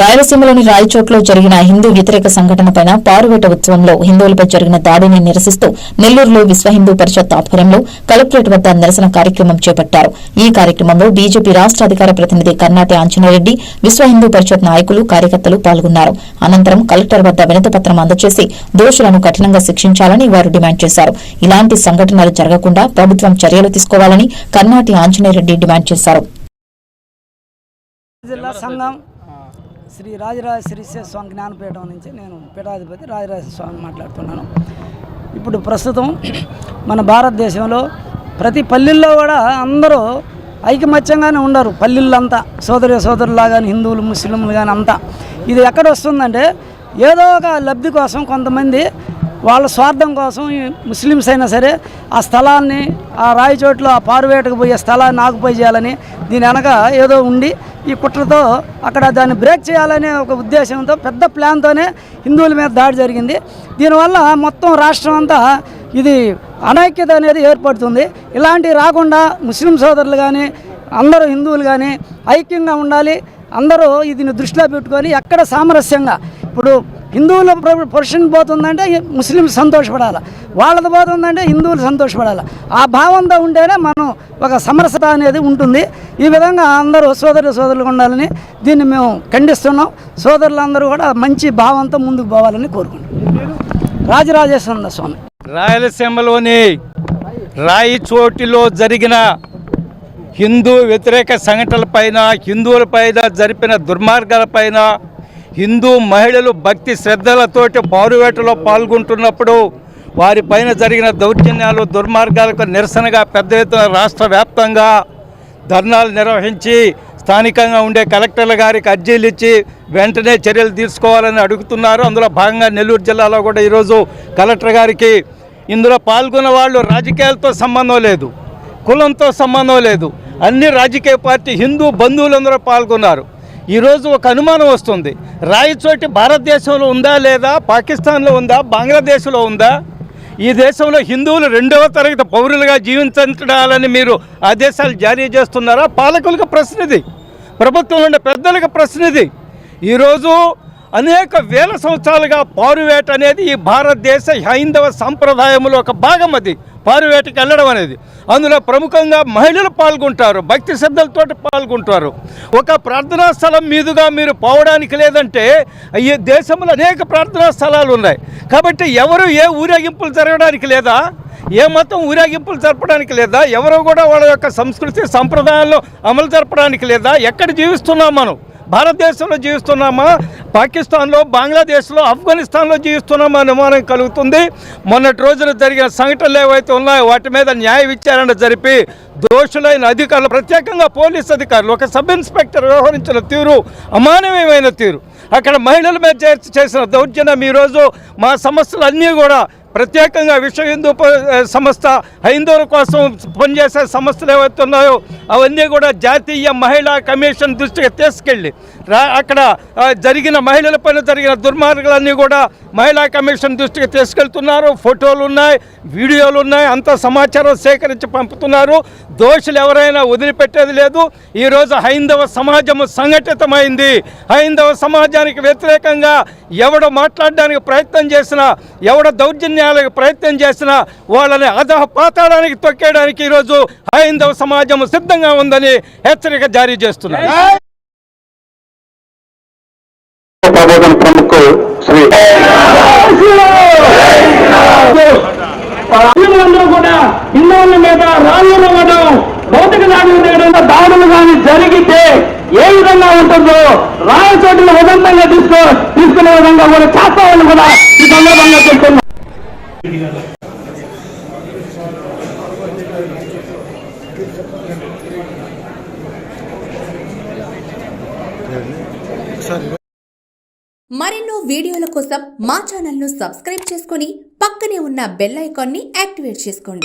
రాయలసీమలోని రాయచోట్లో జరిగిన హిందూ వ్యతిరేక సంఘటనపై పారువేట ఉత్సవంలో హిందువులపై జరిగిన దాడిని నిరసిస్తూ నెల్లూరులో విశ్వ హిందూ పరిషత్ ఆధ్వర్యంలో కలెక్టరేట్ వద్ద నిరసన కార్యక్రమం చేపట్టారు. ఈ కార్యక్రమంలో బీజేపీ రాష్ట్ర అధికార ప్రతినిధి కర్ణాటి ఆంజనేయరెడ్డి విశ్వ హిందూ పరిషత్ నాయకులు కార్యకర్తలు పాల్గొన్నారు. అనంతరం కలెక్టర్ వద్ద వినతిపత్రం అందజేసి దోషులను కఠినంగా శిక్షించాలని వారు డిమాండ్ చేశారు. ఇలాంటి సంఘటనలు జరగకుండా ప్రభుత్వం చర్యలు తీసుకోవాలని కర్ణాటి ఆంజనేయరెడ్డి డిమాండ్ చేశారు. జిల్లా సంఘం శ్రీ రాజరాజ స్వామి జ్ఞానపీఠం నుంచి నేను పీఠాధిపతి రాజరాజ స్వామి మాట్లాడుతున్నాను. ఇప్పుడు ప్రస్తుతం మన భారతదేశంలో ప్రతి పల్లెల్లో కూడా అందరూ ఐకమత్యంగానే ఉండరు పల్లెళ్ళంతా. సోదరి సోదరులా కానీ హిందువులు ముస్లింలు కానీ అంతా. ఇది ఎక్కడ వస్తుందంటే ఏదో ఒక లబ్ధి కోసం కొంతమంది వాళ్ళ స్వార్థం కోసం ఈ ముస్లిమ్స్ అయినా సరే ఆ స్థలాన్ని ఆ రాయి చోట్ల ఆ పారువేటకు పోయే స్థలాన్ని ఆకుపై చేయాలని దీని వెనక ఏదో ఉండి ఈ కుట్రతో అక్కడ దాన్ని బ్రేక్ చేయాలనే ఒక ఉద్దేశంతో పెద్ద ప్లాన్తోనే హిందువుల మీద దాడి జరిగింది. దీనివల్ల మొత్తం రాష్ట్రం అంతా ఇది అనైక్యత అనేది ఏర్పడుతుంది. ఇలాంటివి రాకుండా ముస్లిం సోదరులు కానీ అందరూ హిందువులు కానీ ఐక్యంగా ఉండాలి. అందరూ దీన్ని దృష్టిలో పెట్టుకొని ఎక్కడ సామరస్యంగా ఇప్పుడు హిందువుల పొజిషన్ పోతుందంటే ముస్లింలు సంతోషపడాలి. వాళ్ళది పోతుందంటే హిందువులు సంతోషపడాలి. ఆ భావంతో ఉంటేనే మనం ఒక సమరసత అనేది ఉంటుంది. ఈ విధంగా అందరూ సోదరు సోదరులు ఉండాలని దీన్ని మేము ఖండిస్తున్నాం. సోదరులందరూ కూడా మంచి భావంతో ముందుకు పోవాలని కోరుకుంటున్నాం. రాజరాజేశ్వర స్వామి. రాయలసీమలోని రాయిచోటిలో జరిగిన హిందూ వ్యతిరేక సంఘటనలపైన హిందువులపైన జరిపిన దుర్మార్గాలపైన హిందూ మహిళలు భక్తి శ్రద్ధలతోటి పారువేటలో పాల్గొంటున్నప్పుడు వారిపైన జరిగిన దౌర్జన్యాలు దుర్మార్గాలకు నిరసనగా పెద్ద ఎత్తున రాష్ట్ర వ్యాప్తంగా ధర్నాలు నిర్వహించి స్థానికంగా ఉండే కలెక్టర్ల గారికి అర్జీలు ఇచ్చి వెంటనే చర్యలు తీసుకోవాలని అడుగుతున్నారు. అందులో భాగంగా నెల్లూరు జిల్లాలో కూడా ఈరోజు కలెక్టర్ గారికి ఇందులో పాల్గొన్న వాళ్ళు రాజకీయాలతో సంబంధం లేదు కులంతో సంబంధం లేదు. అన్ని రాజకీయ పార్టీ హిందూ బంధువులందరూ పాల్గొన్నారు. ఈరోజు ఒక అనుమానం వస్తుంది. రాయచోటి భారతదేశంలో ఉందా లేదా? పాకిస్తాన్లో ఉందా? బంగ్లాదేశ్లో ఉందా? ఈ దేశంలో హిందువులు రెండవ తరగతి పౌరులుగా జీవించాలని మీరు ఆదేశాలు జారీ చేస్తున్నారా? పాలకులకు ప్రశ్నది ప్రభుత్వం ఉండే పెద్దలకు ప్రశ్నది ఈరోజు అనేక వేల సంవత్సరాలుగా పారువేట అనేది ఈ భారతదేశ హైందవ సంప్రదాయంలో ఒక భాగం అది. పారువేటకి వెళ్ళడం అనేది. అందులో ప్రముఖంగా మహిళలు పాల్గొంటారు భక్తి శ్రద్ధలతోటి పాల్గొంటారు. ఒక ప్రార్థనా స్థలం మీదుగా మీరు పోవడానికి లేదంటే ఈ దేశంలో అనేక ప్రార్థనా స్థలాలు ఉన్నాయి. కాబట్టి ఎవరు ఏ ఊరేగింపులు జరగడానికి లేదా ఏ మతం ఊరేగింపులు జరపడానికి లేదా ఎవరు కూడా వాళ్ళ యొక్క సంస్కృతి సంప్రదాయాల్లో అమలు జరపడానికి లేదా ఎక్కడ జీవిస్తున్నాం మనం? భారతదేశంలో జీవిస్తున్నామా? పాకిస్తాన్లో బంగ్లాదేశ్లో ఆఫ్ఘనిస్తాన్లో జీవిస్తున్నామా అనుమానం కలుగుతుంది. మొన్నటి రోజున జరిగిన సంఘటనలు ఏవైతే ఉన్నాయో వాటి మీద న్యాయ విచారణ జరిపి దోషులైన అధికారులు ప్రత్యేకంగా పోలీస్ అధికారులు ఒక సబ్ ఇన్స్పెక్టర్ వ్యవహరించిన తీరు అమానవీయమైన తీరు. అక్కడ మహిళల మీద చేర్చి చేసిన దౌర్జన్యం ఈరోజు మా సమస్యలు అన్నీ కూడా ప్రత్యేకంగా విశ్వ హిందూ సంస్థ హైందవుల కోసం పనిచేసే సంస్థలు ఏవైతే ఉన్నాయో అవన్నీ కూడా జాతీయ మహిళా కమిషన్ దృష్టికి తీసుకెళ్ళి అక్కడ జరిగిన మహిళల పైన జరిగిన దుర్మార్గాలన్నీ కూడా మహిళా కమిషన్ దృష్టికి తీసుకెళ్తున్నారు. ఫోటోలు ఉన్నాయి వీడియోలు ఉన్నాయి అంత సమాచారం సేకరించి పంపుతున్నారు. దోషులు ఎవరైనా వదిలిపెట్టేది లేదు. ఈరోజు హైందవ సమాజం సంఘటితమైంది. హైందవ సమాజానికి వ్యతిరేకంగా ఎవడు మాట్లాడడానికి ప్రయత్నం చేసినా ఎవడ దౌర్జన్యాలకు ప్రయత్నం చేసినా వాళ్ళని అధహ పాతాడానికి తొక్కేయడానికి ఈరోజు హైందవ సమాజం సిద్ధంగా ఉందని హెచ్చరిక జారీ చేస్తున్నారు. కూడా హిందువుల మీద రాళ్ళు ఇవ్వడం భౌతిక దాడులు చేయడం దాడులు కానీ జరిగితే ఏ విధంగా ఉంటుందో రాయచోటును ఉదంతంగా తీసుకో తీసుకునే విధంగా కూడా చేస్తామని కూడా ఈ సందర్భంగా చెప్తున్నాం. మరెన్నో వీడియోల కోసం మా ఛానల్ను సబ్స్క్రైబ్ చేసుకుని పక్కనే ఉన్న బెల్ ఐకాన్ని యాక్టివేట్ చేసుకోండి.